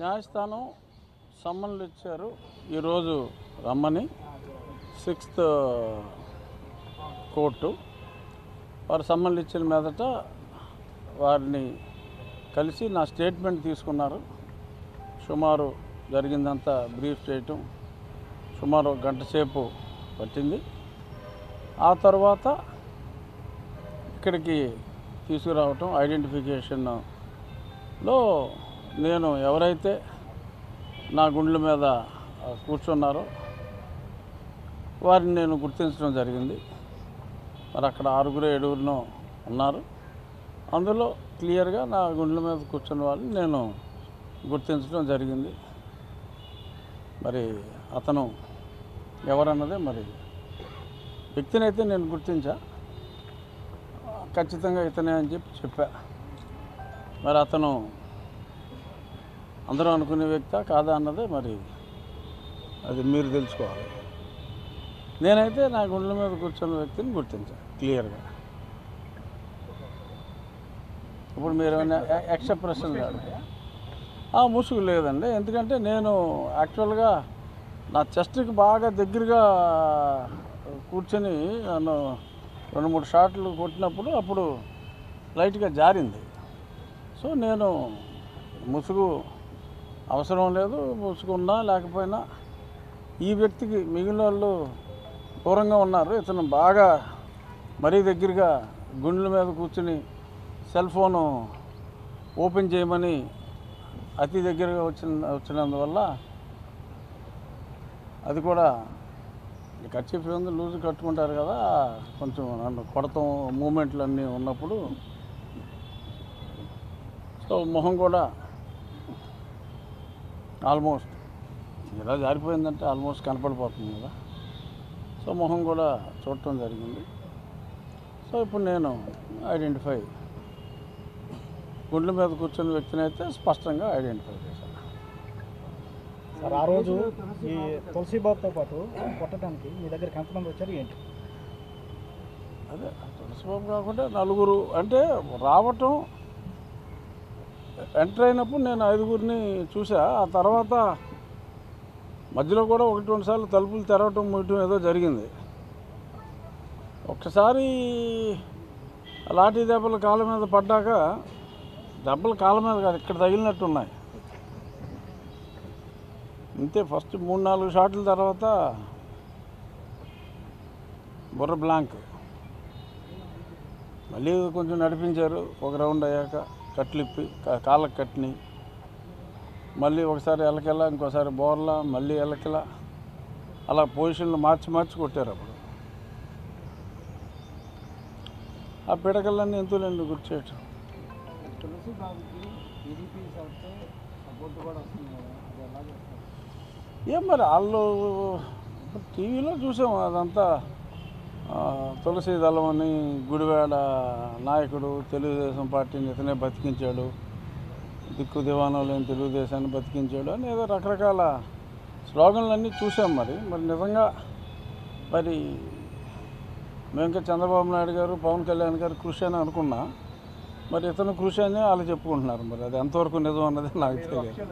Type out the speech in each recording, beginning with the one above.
న్యాయస్థానం సమ్మన్లు ఇచ్చారు. ఈరోజు రమ్మని సిక్స్త్ కోర్టు వారు సమ్మన్లు ఇచ్చిన మీదట వారిని కలిసి నా స్టేట్మెంట్ తీసుకున్నారు. సుమారు జరిగిందంతా బ్రీఫ్ చేయటం సుమారు గంట సేపు పట్టింది. ఆ తర్వాత ఇక్కడికి తీసుకురావటం ఐడెంటిఫికేషన్లో నేను ఎవరైతే నా గుండెల మీద కూర్చున్నారో వారిని నేను గుర్తించడం జరిగింది. మరి అక్కడ ఆరుగురు ఏడుగురునో ఉన్నారు. అందులో క్లియర్గా నా గుండెల మీద కూర్చున్న వాళ్ళని నేను గుర్తించడం జరిగింది. మరి అతను ఎవరన్నదే మరి వ్యక్తిని అయితే నేను గుర్తించా. ఖచ్చితంగా ఇతనే అని చెప్పి చెప్పా. మరి అతను అందరూ అనుకునే వ్యక్తా కాదా అన్నదే మరి అది మీరు తెలుసుకోవాలి. నేనైతే నా గుండెల మీద కూర్చున్న వ్యక్తిని గుర్తించాను క్లియర్గా. ఇప్పుడు మీరు ఏమైనా ఎ- ఎక్స్ట్రా ప్రశ్నలు ముసుగు లేదండి. ఎందుకంటే నేను యాక్చువల్గా నా చెస్ట్కి బాగా దగ్గరగా కూర్చొని నన్ను రెండు మూడు షాట్లు కొట్టినప్పుడు అప్పుడు లైట్గా జారింది. సో నేను ముసుగు అవసరం లేదు పూసుకున్నా లేకపోయినా ఈ వ్యక్తికి మిగిలిన వాళ్ళు దూరంగా ఉన్నారు. ఇతను బాగా మరీ దగ్గరగా గుండెల మీద కూర్చుని సెల్ ఫోను ఓపెన్ చేయమని అతి దగ్గరగా వచ్చిన వచ్చినందువల్ల అది కూడా కర్చీఫ్ ఉంది లూజ్ కట్టుకుంటారు కదా కొంచెం నన్ను కొడతాం మూమెంట్లు అన్నీ ఉన్నప్పుడు. సో మొహం కూడా ఆల్మోస్ట్. ఇలా జారిపోయిందంటే ఆల్మోస్ట్ కనపడిపోతుంది కదా. సో మొహం కూడా చూడటం జరిగింది. సో ఇప్పుడు నేను ఐడెంటిఫై గుండెల మీద కూర్చున్న వ్యక్తిని అయితే స్పష్టంగా ఐడెంటిఫై చేశాను. సార్ ఆ రోజు ఈ తులసి బాబుతో పాటు కొట్టడానికి మీ దగ్గరికి ఎంతమంది వచ్చారు ఏంటి? అదే తులసిబాబు కాకుండా నలుగురు. అంటే రావటం ఎంటర్ అయినప్పుడు నేను ఐదుగురిని చూసా. ఆ తర్వాత మధ్యలో కూడా ఒకటి రెండు సార్లు తలుపులు తెరవటం ముయటం ఏదో జరిగింది. ఒకసారి లాఠీ దెబ్బలు కాళ్ళ మీద పడ్డాక దెబ్బలు కాళ్ళ మీద కాదు ఇక్కడ తగిలినట్టు ఉన్నాయి. అంతే ఫస్ట్ మూడు నాలుగు షాట్ల తర్వాత బుర్ర బ్లాంక్. మళ్ళీ కొంచెం నడిపించారు ఒక రౌండ్ అయ్యాక. కట్లిప్పి కాళ్ళకి కట్టిని. మళ్ళీ ఒకసారి ఎలకెలా ఇంకోసారి బోర్లా మళ్ళీ ఎలకెలా అలా పొజిషన్లు మార్చి మార్చి కొట్టారు అప్పుడు. ఆ పిడకలన్నీ అది ఎలా చేస్తారు ఏం మరి వాళ్ళు టీవీలో చూసాం అదంతా. తులసి దళం అని గుడివాడ నాయకుడు తెలుగుదేశం పార్టీని ఇతనే బతికించాడు. దిక్కు దివాణం లేని తెలుగుదేశాన్ని బతికించాడు అని ఏదో రకరకాల స్లోగన్లన్నీ చూసాం మరి. మరి నిజంగా మరి మేము ఇంకా చంద్రబాబు నాయుడు గారు పవన్ కళ్యాణ్ గారు కృషి అని అనుకున్నా మరి ఇతను కృషి అని వాళ్ళు చెప్పుకుంటున్నారు మరి. అది ఎంతవరకు నిజం అన్నది నాకు తెలియదు.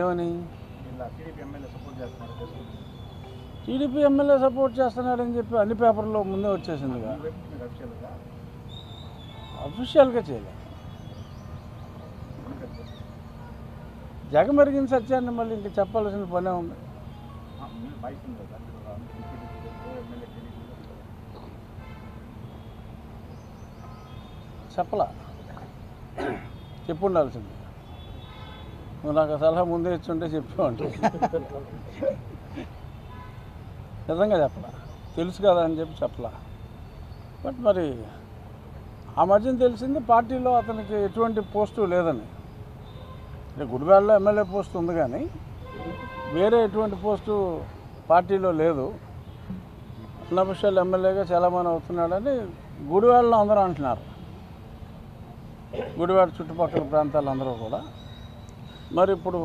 ఏమని? టీడీపీ ఎమ్మెల్యే సపోర్ట్ చేస్తున్నాడని చెప్పి అన్ని పేపర్లో ముందే వచ్చేసిందిగా. అఫీషియల్గా అఫీషియల్గా చేయలేదు జగమెరిగిన సత్యాన్ని మళ్ళీ ఇంకా చెప్పాల్సిన పనే ఉంది. చెప్పలా? చెప్పు ఉండాల్సింది నువ్వు నాకు ఆ సలహా ముందే ఇచ్చుంటే చెప్పేవాడి నిజంగా చెప్పలా తెలుసు కదా అని చెప్పి చెప్పలా. బట్ మరి ఆ మధ్యన తెలిసింది పార్టీలో అతనికి ఎటువంటి పోస్టు లేదని. అంటే గుడివాడలో ఎమ్మెల్యే పోస్ట్ ఉంది కానీ వేరే ఎటువంటి పోస్టు పార్టీలో లేదు. అన్నపక్షాలు ఎమ్మెల్యేగా చాలామంది అవుతున్నాడని గుడివాడలో అందరూ అంటున్నారు. గుడివాడ చుట్టుపక్కల ప్రాంతాలందరూ కూడా. మరి ఇప్పుడు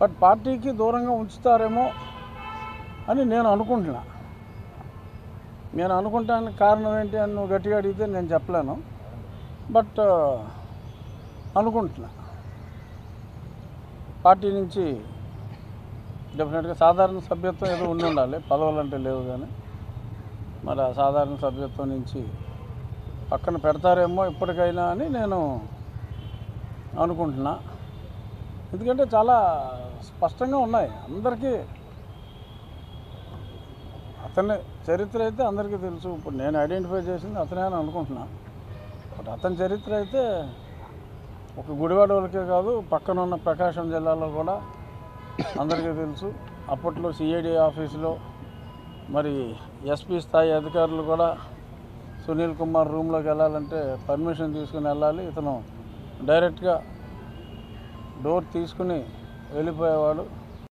బట్ పార్టీకి దూరంగా ఉంచుతారేమో అని నేను అనుకుంటున్నా. నేను అనుకుంటానికి కారణం ఏంటి అని నువ్వు గట్టిగా అడిగితే నేను చెప్పలేను. బట్ అనుకుంటున్నా. పార్టీ నుంచి డెఫినెట్గా సాధారణ సభ్యత్వం ఏదో ఉండి ఉండాలి. పదవులు అంటే లేవు కానీ. మరి ఆ సాధారణ సభ్యత్వం నుంచి పక్కన పెడతారేమో ఇప్పటికైనా అని నేను అనుకుంటున్నా. ఎందుకంటే చాలా స్పష్టంగా ఉన్నాయి. అందరికీ అతని చరిత్ర అయితే అందరికీ తెలుసు. ఇప్పుడు నేను ఐడెంటిఫై చేసింది అతనే అని అనుకుంటున్నా. బట్ అతని చరిత్ర అయితే ఒక గుడివాడ వాళ్ళకే కాదు పక్కన ఉన్న ప్రకాశం జిల్లాలో కూడా అందరికీ తెలుసు. అప్పట్లో సిఐడి ఆఫీసులో మరి ఎస్పీ స్థాయి అధికారులు కూడా సునీల్ కుమార్ రూమ్లోకి వెళ్ళాలంటే పర్మిషన్ తీసుకుని వెళ్ళాలి. ఇతను డైరెక్ట్గా డోర్ తీసుకుని వెళ్ళిపోయేవాడు.